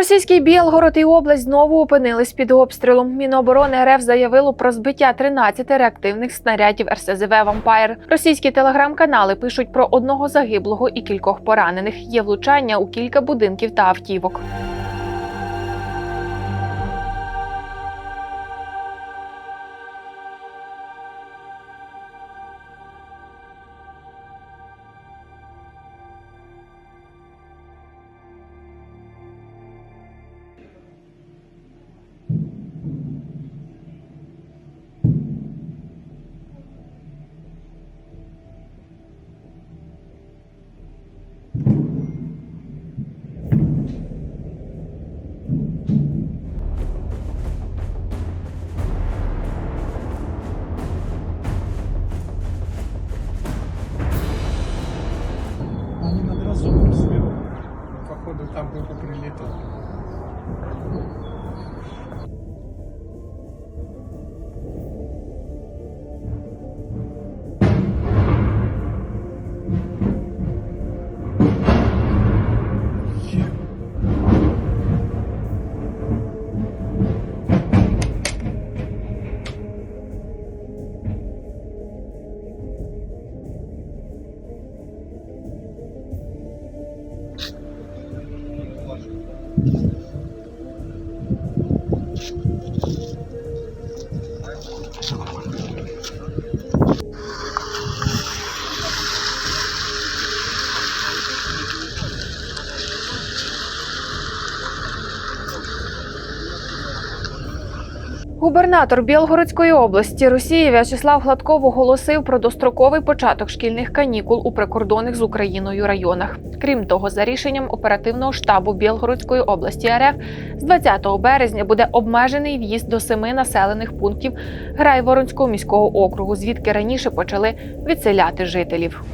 Російський Білгород і область знову опинились під обстрілом. Міноборони РФ заявило про збиття 13 реактивних снарядів РСЗВ «Вампайр». Російські телеграм-канали пишуть про одного загиблого і кількох поранених. Є влучання у кілька будинків та автівок. Разумом сверху. Походу там кто-то прилетел. Губернатор Білгородської області Росії В'ячеслав Гладков оголосив про достроковий початок шкільних канікул у прикордонних з Україною районах. Крім того, за рішенням оперативного штабу Білгородської області РФ з 20 березня буде обмежений в'їзд до семи населених пунктів Грайворонського міського округу, звідки раніше почали відселяти жителів.